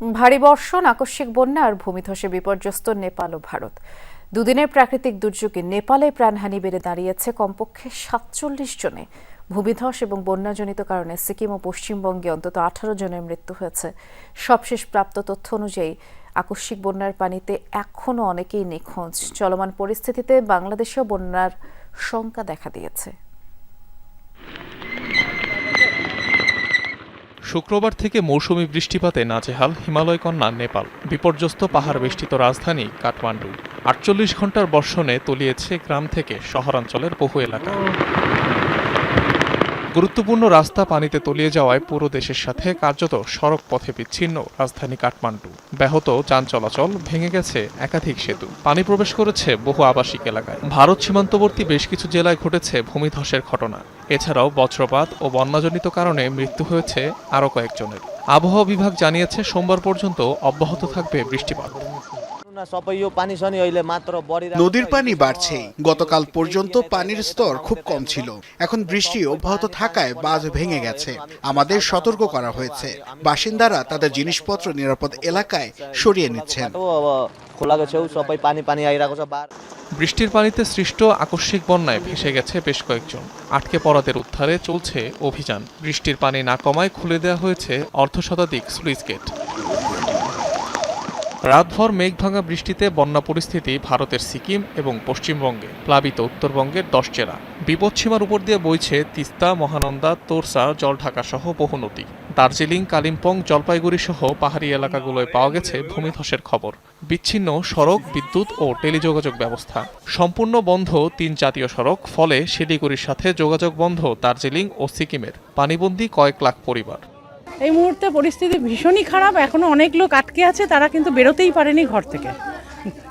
ভারী বর্ষণ, আকস্মিক বন্যা আর ভূমিধসে বিপর্যস্ত নেপাল ও ভারত। দুদিনের প্রাকৃতিক দুর্যোগে নেপালে প্রাণহানি বেড়ে দাঁড়িয়েছে কমপক্ষে সাতচল্লিশ জনে। ভূমিধস এবং বন্যাজনিত কারণে সিকিম ও পশ্চিমবঙ্গে অন্তত আঠারো জনের মৃত্যু হয়েছে। সবশেষ প্রাপ্ত তথ্য অনুযায়ী, আকস্মিক বন্যার পানিতে এখনও অনেকেই নিখোঁজ। চলমান পরিস্থিতিতে বাংলাদেশেও বন্যার শঙ্কা দেখা দিয়েছে। শুক্রবার থেকে মৌসুমি বৃষ্টিপাতে নাজেহাল হিমালয় কন্যা নেপাল। বিপর্যস্ত পাহাড় বেষ্টিত রাজধানী কাঠমান্ডু। আটচল্লিশ ঘণ্টার বর্ষণে তলিয়েছে গ্রাম থেকে শহরাঞ্চলের বহু এলাকা। গুরুত্বপূর্ণ রাস্তা পানিতে তলিয়ে যাওয়ায় পুরো দেশের সাথে কার্যত সড়ক পথে বিচ্ছিন্ন রাজধানী কাঠমান্ডু। ব্যাহত যান চলাচল ভেঙে গেছে একাধিক সেতু। পানি প্রবেশ করেছে বহু আবাসিক এলাকায়। ভারত সীমান্তবর্তী বেশ কিছু জেলায় ঘটেছে ভূমিধসের ঘটনা। এছাড়াও বজ্রপাত ও বন্যাজনিত কারণে মৃত্যু হয়েছে আরও কয়েকজনের। আবহাওয়া বিভাগ জানিয়েছে, সোমবার পর্যন্ত অব্যাহত থাকবে বৃষ্টিপাত। নদীর পানি বাড়ছে গতকাল পর্যন্ত পানির স্তর খুব কম ছিল। এখন বৃষ্টি অব্যাহত থাকায় বাঁধ ভেঙে গেছে। আমাদের সতর্ক করা হয়েছে। বাসিন্দারা তাদের জিনিসপত্র নিরাপদ এলাকায় সরিয়ে নিচ্ছেন। খোলা છે એવું સપાઈ পানি પાણી આવી રાખો বৃষ্টির পানিতে সৃষ্ট আকস্মিক বন্যায় ভেসে গেছে বেশ কয়েকজন। আটকে পড়াদের উদ্ধারে চলছে অভিযান। বৃষ্টির পানি না কমায় খুলে দেওয়া হয়েছে অর্ধশতাধিক সুইচ গেট। রাতভর মেঘভাঙা বৃষ্টিতে বন্যা পরিস্থিতি ভারতের সিকিম এবং পশ্চিমবঙ্গে, প্লাবিত উত্তরবঙ্গের দশ জেলা। বিপদসীমার উপর দিয়ে বইছে তিস্তা, মহানন্দা, তোরসা, জলঢাকা সহ বহু নদী। দার্জিলিং, কালিম্পং, জলপাইগুড়ি সহ পাহাড়ি এলাকাগুলোয় পাওয়া গেছে ভূমিধসের খবর। বিচ্ছিন্ন সড়ক, বিদ্যুৎ ও টেলিযোগাযোগ ব্যবস্থা। সম্পূর্ণ বন্ধ তিন জাতীয় সড়ক, ফলে শিলিগুড়ির সাথে যোগাযোগ বন্ধ দার্জিলিং ও সিকিমের। পানিবন্দী কয়েক লাখ পরিবার। এই মুহূর্তে পরিস্থিতি ভীষণই খারাপ। এখনও অনেক লোক আটকে আছে তারা কিন্তু বেরোতেই পারেনি ঘর থেকে।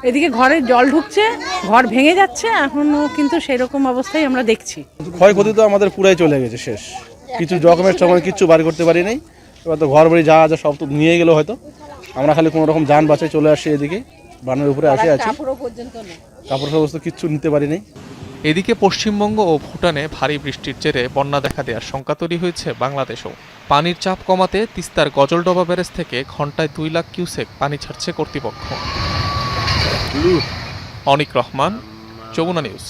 এদিকে ঘরে জল ঢুকছে ঘর ভেঙে যাচ্ছে এখনও কিন্তু সেরকম অবস্থায় আমরা দেখছি। ক্ষয়ক্ষতি তো আমাদের পুরাই চলে গেছে শেষ। কিছু ডকুমেন্টস টকুমেন্ট কিচ্ছু বার করতে পারি নাই। এবার তো ঘর বাড়ি যা আছে সব তো নিয়ে গেলো হয়তো। আমরা খালি কোনো রকম যান বাঁচে চলে আসি এদিকে। বানের উপরে আসে আছি। কাপড় সমস্ত কিচ্ছু নিতে পারি নাই। এদিকে পশ্চিমবঙ্গ ও ভুটানে ভারী বৃষ্টির জেরে বন্যা দেখা দেওয়ার শঙ্কা তৈরি হয়েছে বাংলাদেশেও। পানির চাপ কমাতে তিস্তার গজলডোবা ব্যারেজ থেকে ঘন্টায় দুই লাখ কিউসেক পানি ছাড়ছে কর্তৃপক্ষ। অনিক রহমান যমুনা নিউজ।